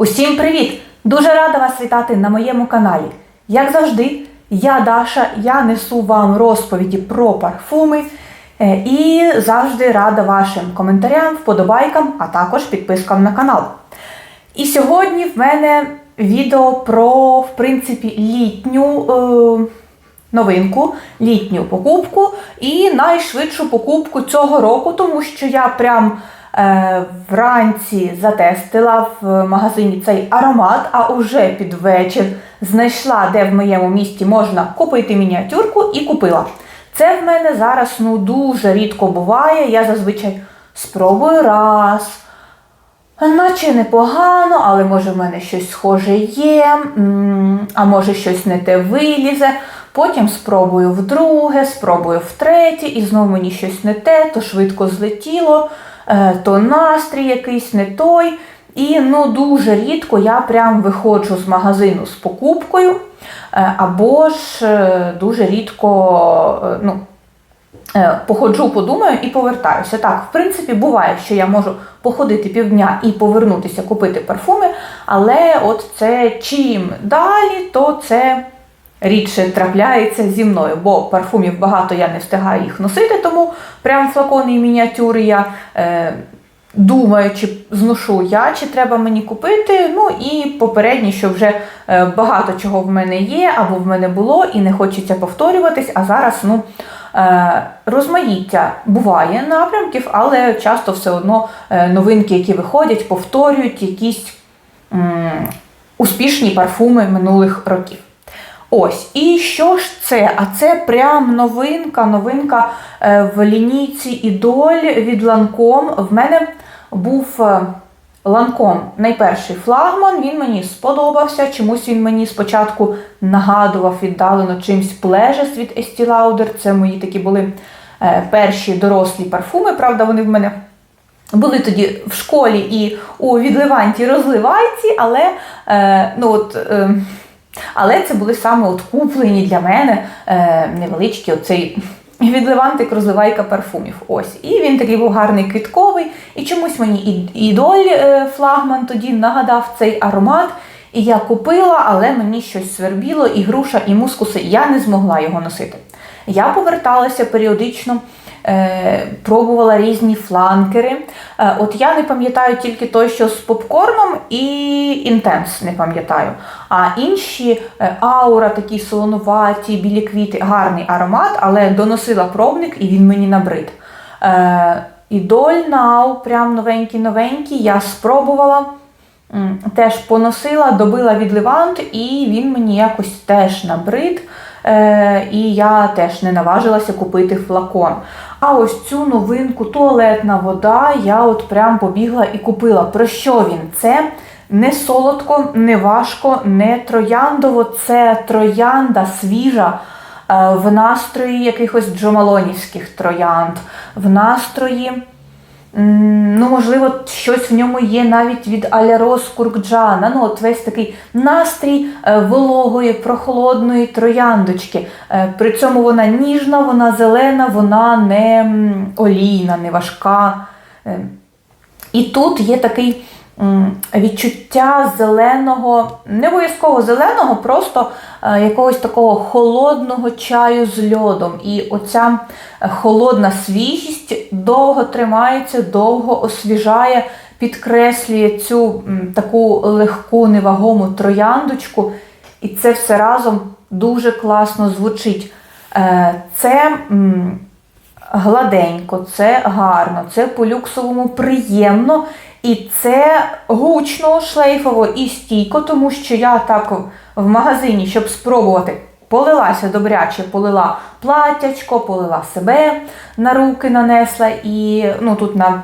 Усім привіт! Дуже рада вас вітати на моєму каналі. Як завжди, я Даша, я несу вам розповіді про парфуми е, і завжди рада вашим коментарям, вподобайкам, а також підпискам на канал. І сьогодні в мене відео про, в принципі, літню е, новинку, літню покупку і найшвидшу покупку цього року, тому що я прям вранці затестила в магазині цей аромат, а уже під вечір знайшла, де в моєму місті можна купити мініатюрку і купила. Це в мене зараз ну, дуже рідко буває. Я зазвичай спробую раз. Наче непогано, але може в мене щось схоже є, а може щось не те вилізе. Потім спробую вдруге, спробую втретє, і знову мені щось не те, то швидко злетіло, е, то настрій якийсь не той. І ну, дуже рідко я прям виходжу з магазину з покупкою, е, або ж е, дуже рідко е, ну, Е, Походжу, подумаю і повертаюся. Так, в принципі, буває, що я можу походити півдня і повернутися купити парфуми, але от це чим далі, то це рідше трапляється зі мною, бо парфумів багато я не встигаю їх носити, тому прям флакони і мініатюри я е, думаю, чи зношу я, чи треба мені купити. Ну і попередні, що вже е, багато чого в мене є, або в мене було, і не хочеться повторюватись, а зараз, ну. Е, Розмаїття буває напрямків, але часто все одно е, новинки, які виходять, повторюють якісь м, успішні парфуми минулих років. Ось, і що ж це? А це прям новинка, новинка е, в лінійці Ідоль від Ланком. В мене був е, Ланком найперший флагман, він мені сподобався. Чомусь він мені спочатку нагадував віддалено чимсь плежес від Estee Lauder. Це мої такі були е, перші дорослі парфуми. Правда, вони в мене були тоді в школі і у відливанті розливайці, але е, ну от. Е, але це були саме от куплені для мене е, невеличкі оцей відливантик розливайка парфумів. Ось. І він такий був гарний квітковий. І чомусь мені ідоль е, флагман тоді нагадав цей аромат. І я купила, але мені щось свербіло, і груша, і мускуси. Я не змогла його носити. Я поверталася періодично, пробувала різні фланкери. Е, от я не пам'ятаю тільки той, що з попкорном, і інтенс не пам'ятаю. А інші е, аура, такі солонуваті, білі квіти, гарний аромат, але доносила пробник і він мені набрид. Е, Ідоль Нау, прям новенький-новенький, я спробувала. Теж поносила, добила від Левант, і він мені якось теж набрид. Е, і я теж не наважилася купити флакон. А ось цю новинку туалетна вода я от прям побігла і купила. Про що він? Це не солодко, не важко, не трояндово, це троянда свіжа. е, В настрої якихось джомалонівських троянд, в настрої Ну, можливо, щось в ньому є навіть від Алярос Куркджана. Ну, от весь такий настрій е, вологої, прохолодної трояндочки. Е, При цьому вона ніжна, вона зелена, вона не олійна, не важка. Е, І тут є такий відчуття зеленого, не обов'язково зеленого, просто якогось такого холодного чаю з льодом. І оця е, холодна свіжість довго тримається, довго освіжає, підкреслює цю таку легку, невагому трояндочку. І це все разом дуже класно звучить. Е, Це гладенько, це гарно, це по-люксовому приємно. І це гучно, шлейфово і стійко, тому що я так в магазині, щоб спробувати, полилася добряче, полила платячко, полила себе на руки нанесла і ну тут на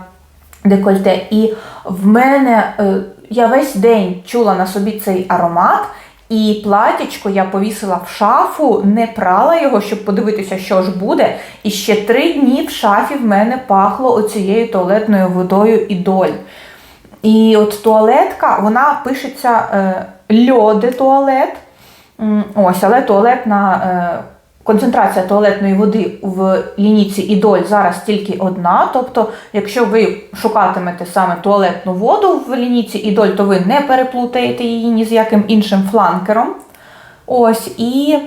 декольте. І в мене е, я весь день чула на собі цей аромат. І платячко я повісила в шафу, не прала його, щоб подивитися, що ж буде. І ще три дні в шафі в мене пахло оцією туалетною водою ідоль. І от туалетка, вона пишеться е, льоди туалет. Ось, але туалет на е, концентрація туалетної води в лінійці ідоль зараз тільки одна. Тобто, якщо ви шукатимете саме туалетну воду в лінійці ідоль, то ви не переплутаєте її ні з яким іншим фланкером. Ось і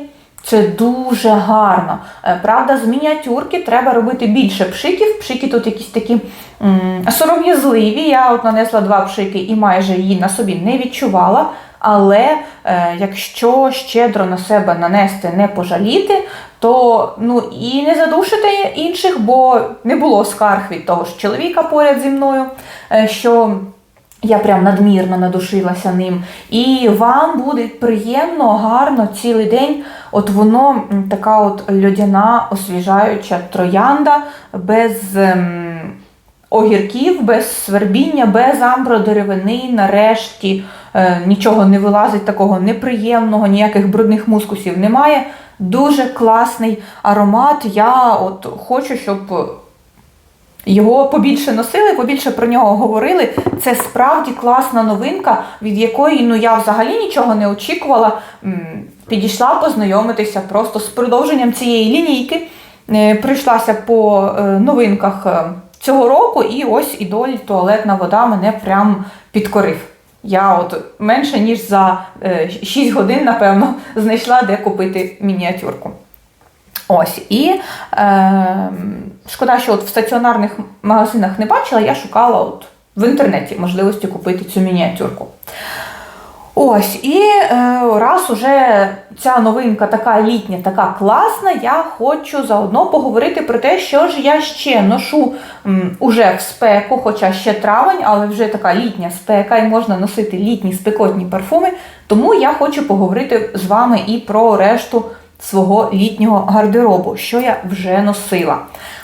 це дуже гарно. Е, Правда, з мініатюрки треба робити більше пшиків. Пшики тут якісь такі сором'язливі. Я от нанесла два пшики і майже її на собі не відчувала. Але е, якщо щедро на себе нанести, не пожаліти, то ну і не задушити інших, бо не було скарг від того ж чоловіка поряд зі мною, е, що я прям надмірно надушилася ним. І вам буде приємно, гарно цілий день. От воно така от льодяна, освіжаюча троянда без. ем, огірків, без свербіння, без амбродеревини, нарешті е, нічого не вилазить такого неприємного, ніяких брудних мускусів немає. Дуже класний аромат. Я от хочу, щоб його побільше носили, побільше про нього говорили. Це справді класна новинка, від якої ну я взагалі нічого не очікувала. Підійшла познайомитися просто з продовженням цієї лінійки. Е, Прийшлася по е, новинках е, цього року, і ось ідоль туалетна вода мене прям підкорив. Я от менше ніж за е, 6 годин, напевно, знайшла, де купити мініатюрку. Ось, і е, шкода, що от в стаціонарних магазинах не бачила, я шукала от в інтернеті можливості купити цю мініатюрку. Ось, і е, раз уже ця новинка така літня, така класна, я хочу заодно поговорити про те, що ж я ще ношу м, уже в спеку, хоча ще травень, але вже така літня спека, і можна носити літні спекотні парфуми. Тому я хочу поговорити з вами і про решту свого літнього гардеробу, що я вже носила.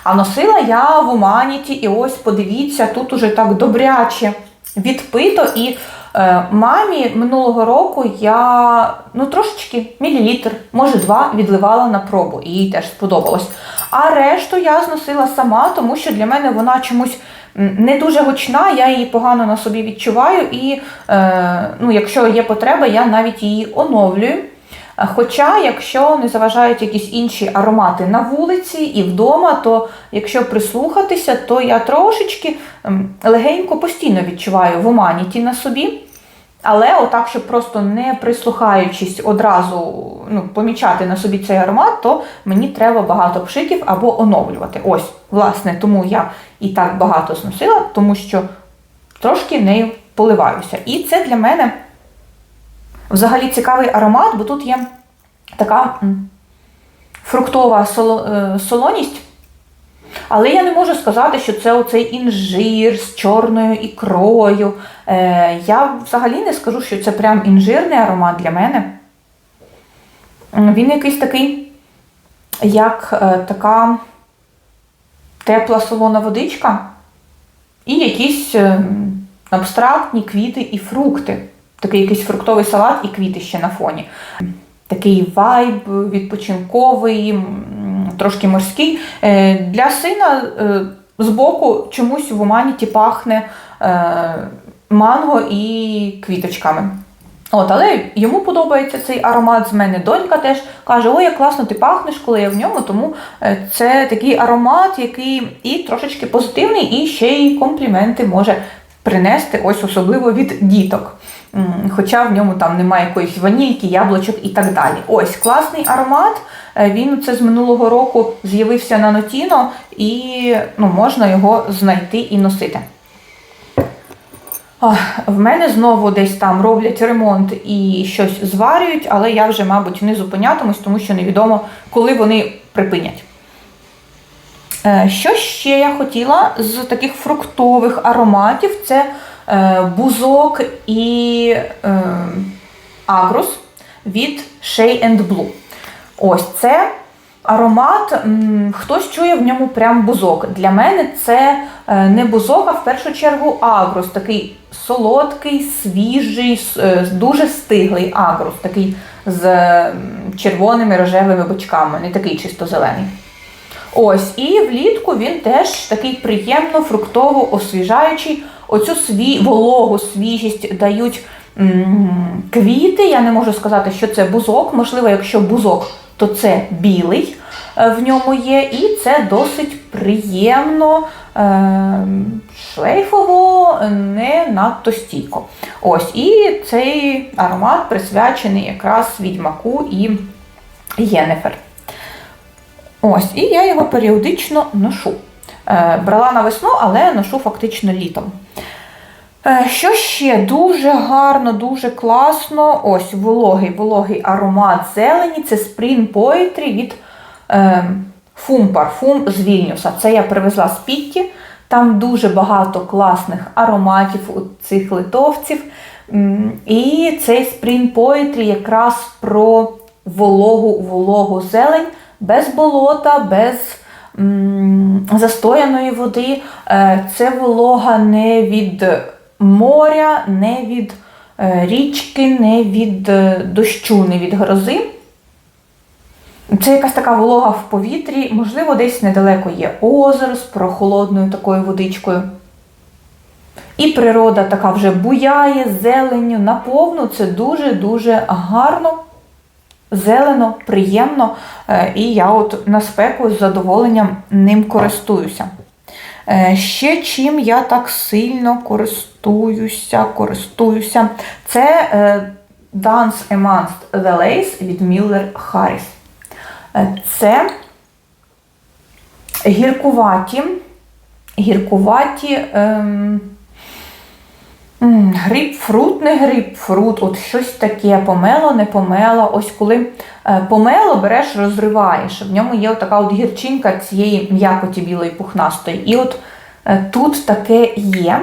А носила я в Уманіті, і ось подивіться, тут уже так добряче відпито. І е, мамі минулого року я ну трошечки мілілітр, може два, відливала на пробу, і їй теж сподобалось. А решту я зносила сама, тому що для мене вона чомусь не дуже гучна, я її погано на собі відчуваю, і е, ну, якщо є потреба, я навіть її оновлюю. Е, Хоча, якщо не заважають якісь інші аромати на вулиці і вдома, то якщо прислухатися, то я трошечки ем, легенько постійно відчуваю в оманіті на собі. Але отак, щоб просто не прислухаючись одразу ну, помічати на собі цей аромат, то мені треба багато пшиків або оновлювати. Ось, власне, тому я і так багато зносила, тому що трошки нею поливаюся. І це для мене взагалі цікавий аромат, бо тут є така фруктова е, солоність. Але я не можу сказати, що це оцей інжир з чорною ікрою. Е, я взагалі не скажу, що це прям інжирний аромат для мене. Він якийсь такий, як е, така тепла солона водичка, і якісь е, абстрактні квіти і фрукти. Такий якийсь фруктовий салат і квіти ще на фоні. Такий вайб відпочинковий, трошки морський. Е, Для сина е, збоку чомусь в Уманіті пахне е, манго і квіточками. От, але йому подобається цей аромат з мене. Донька теж каже: Ой, як класно ти пахнеш, коли я в ньому. Тому це такий аромат, який і трошечки позитивний, і ще й компліменти може принести, ось особливо від діток. Хоча в ньому там немає якоїсь ванільки, яблучок і так далі. Ось класний аромат. Е, Він це з минулого року з'явився на Нотіно, і ну, можна його знайти і носити. Ах, В мене знову десь там роблять ремонт і щось зварюють, але я вже, мабуть, не зупинятимусь, тому що невідомо, коли вони припинять. Е, Що ще я хотіла з таких фруктових ароматів? Це е, бузок і е, агрус від Shea and Blue. Ось це аромат, хтось чує в ньому прям бузок. Для мене це не бузок, а в першу чергу агрус. Такий солодкий, свіжий, дуже стиглий агрус, такий з червоними рожевими бочками, не такий чисто зелений. Ось, і влітку він теж такий приємно фруктово освіжаючий. Оцю сві... вологу, свіжість дають м, квіти. Я не можу сказати, що це бузок. Можливо, якщо бузок то це білий е, в ньому є, і це досить приємно, е, шлейфово, не надто стійко. Ось, і цей аромат присвячений якраз відьмаку і Єнефер. Ось, і я його періодично ношу. Е, брала на весну, але ношу фактично літом. Е, Що ще дуже гарно, дуже класно. Ось вологий вологий аромат зелені. Це Spring Poetry від е, Fum Parfum з Вільнюса. Це я привезла з Пітті. Там дуже багато класних ароматів у цих литовців. І цей Spring Poetry якраз про вологу вологу зелень, без болота, без застояної води. Е, Це волога не від моря, не від е, річки, не від е, дощу, не від грози. Це якась така волога в повітрі, можливо, десь недалеко є озеро з прохолодною такою водичкою. І природа така вже буяє, зеленню, наповну. Це дуже-дуже гарно, зелено, приємно. Е, І я от на спеку з задоволенням ним користуюся. Е, Ще чим я так сильно користуюся, користуюся. Це е, Dance Amongst the Lace від Miller Harris. Це гіркуваті, гіркуваті ем, м, грейпфрут, не грейпфрут, от щось таке, помело, не помело. Ось коли е, помело береш, розриваєш. В ньому є така от гірчинка цієї м'якоті білої пухнастої. І от е, тут таке є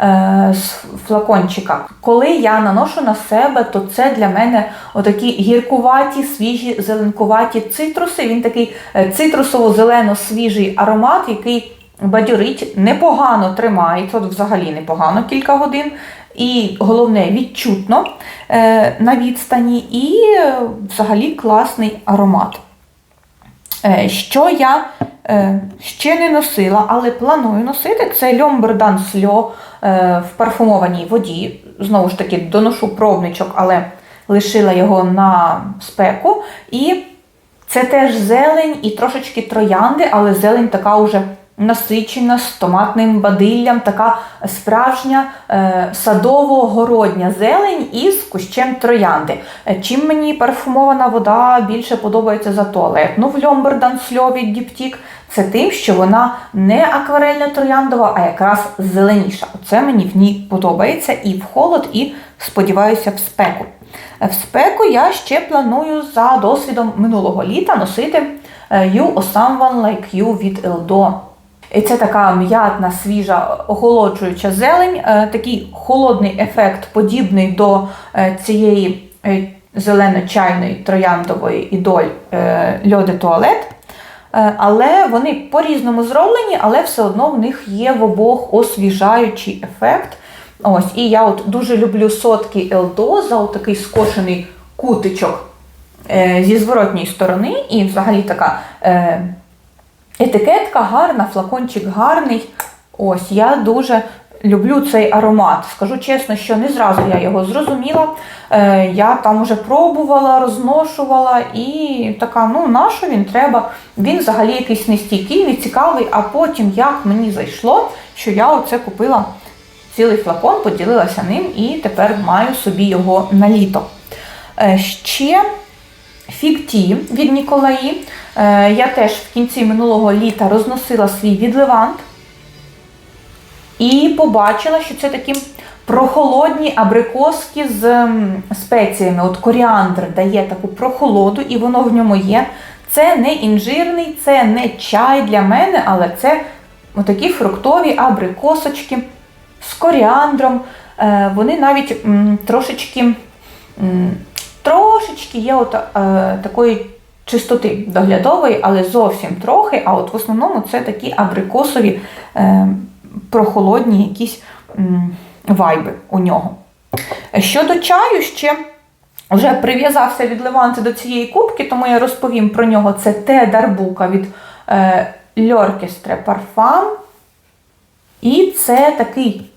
е, з флакончика. Коли я наношу на себе, то це для мене отакі гіркуваті, свіжі, зеленкуваті цитруси. Він такий цитрусово-зелено-свіжий аромат, який бадьорить, непогано тримається, от взагалі непогано кілька годин. І головне, відчутно е, на відстані, і е, взагалі класний аромат. Е, Що я ще не носила, але планую носити, це Льомбердан Сльо в парфумованій воді. Знову ж таки, доношу пробничок, але лишила його на спеку. І це теж зелень і трошечки троянди, але зелень така уже насичена з томатним бадиллям, така справжня е, садово-городня зелень із кущем троянди. Е, Чим мені парфумована вода більше подобається за туалетну в Льомбердан Сльо від Діптік, це тим, що вона не акварельна трояндова, а якраз зеленіша. Оце мені в ній подобається і в холод, і сподіваюся, в спеку. Е, В спеку я ще планую за досвідом минулого літа носити You or Someone Like You від Eldo. Це така м'ятна, свіжа, охолоджуюча зелень, е, такий холодний ефект, подібний до е, цієї е, зелено-чайної трояндової ідоль льоди туалет. Але вони по-різному зроблені, але все одно в них є в обох освіжаючий ефект. Ось, і я от дуже люблю сотки Елдо за такий скошений кутичок зі зворотньої сторони, і взагалі така етикетка гарна, флакончик гарний. Ось, я дуже люблю цей аромат. Скажу чесно, що не зразу я його зрозуміла. Е, я там уже пробувала, розношувала і така, ну нащо він треба? Він взагалі якийсь нестійкий, нецікавий, а потім як мені зайшло, що я оце купила цілий флакон, поділилася ним і тепер маю собі його на літо. Е, Ще фікті від Ніколаї. Е, Я теж в кінці минулого літа розносила свій відливант і побачила, що це такі прохолодні абрикоски з спеціями. От коріандр дає таку прохолоду, і воно в ньому є. Це не інжирний, це не чай для мене, але це отакі фруктові абрикосочки з коріандром. Е, Вони навіть трошечки, трошечки є от, е, такої чистоти доглядової, але зовсім трохи. А от в основному це такі абрикосові е, прохолодні якісь м, вайби у нього. Щодо чаю, ще вже прив'язався від Леванти до цієї кубки, тому я розповім про нього. Це те дарбука від е, L'Orchestre Parfum. І це такий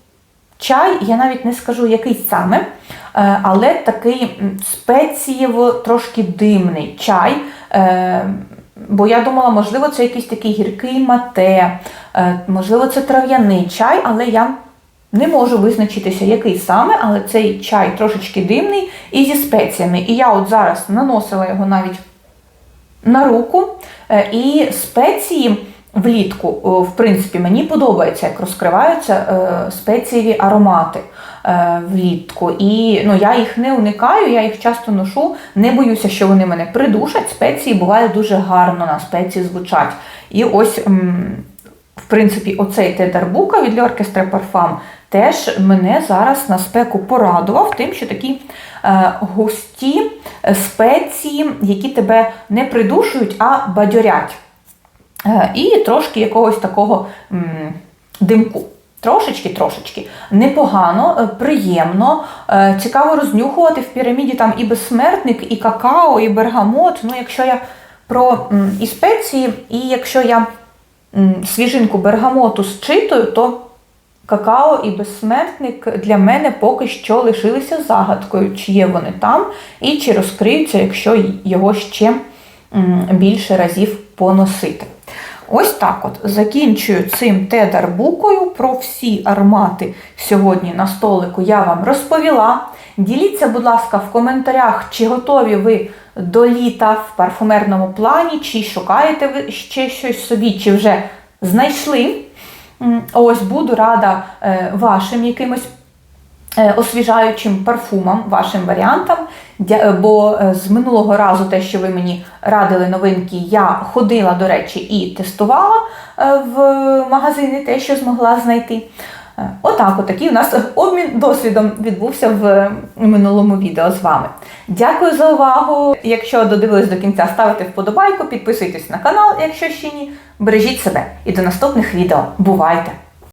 чай, я навіть не скажу, який саме. Е, але такий спецієво трошки димний чай. Е, Бо я думала, можливо, це якийсь такий гіркий мате, е, можливо, це трав'яний чай, але я не можу визначитися, який саме, але цей чай трошечки димний і зі спеціями. І я от зараз наносила його навіть на руку. І спеції влітку, в принципі, мені подобається, як розкриваються е, спецієві аромати е, влітку. І ну, я їх не уникаю, я їх часто ношу, не боюся, що вони мене придушать. Спеції буває дуже гарно на спеції звучать. І ось. в принципі, оцей Тедарбука від L'Orchestre Parfum теж мене зараз на спеку порадував тим, що такі е, густі е, спеції, які тебе не придушують, а бадьорять. Е, і трошки якогось такого димку. Трошечки, трошечки. Непогано, е, приємно, е, цікаво рознюхувати в піраміді там і безсмертник, і какао, і бергамот. Ну, якщо я про і спеції, і якщо я свіжинку бергамоту зчитую, то какао і безсмертник для мене поки що лишилися загадкою, чи є вони там, і чи розкриються, якщо його ще більше разів поносити. Ось так от закінчую цим тедарбукою. Про всі аромати сьогодні на столику я вам розповіла. Діліться, будь ласка, в коментарях, чи готові ви до літа в парфумерному плані, чи шукаєте ви ще щось собі, чи вже знайшли. Ось буду рада е, вашим якимось освіжаючим парфумам, вашим варіантам. Е, Бо е, з минулого разу те, що ви мені радили новинки, я ходила, до речі, і тестувала е, в магазини те, що змогла знайти. Е, Отак, отакий у нас обмін досвідом відбувся в минулому відео з вами. Дякую за увагу. Якщо додивились до кінця, ставте вподобайку, підписуйтесь на канал, якщо ще ні. Бережіть себе і до наступних відео. Бувайте!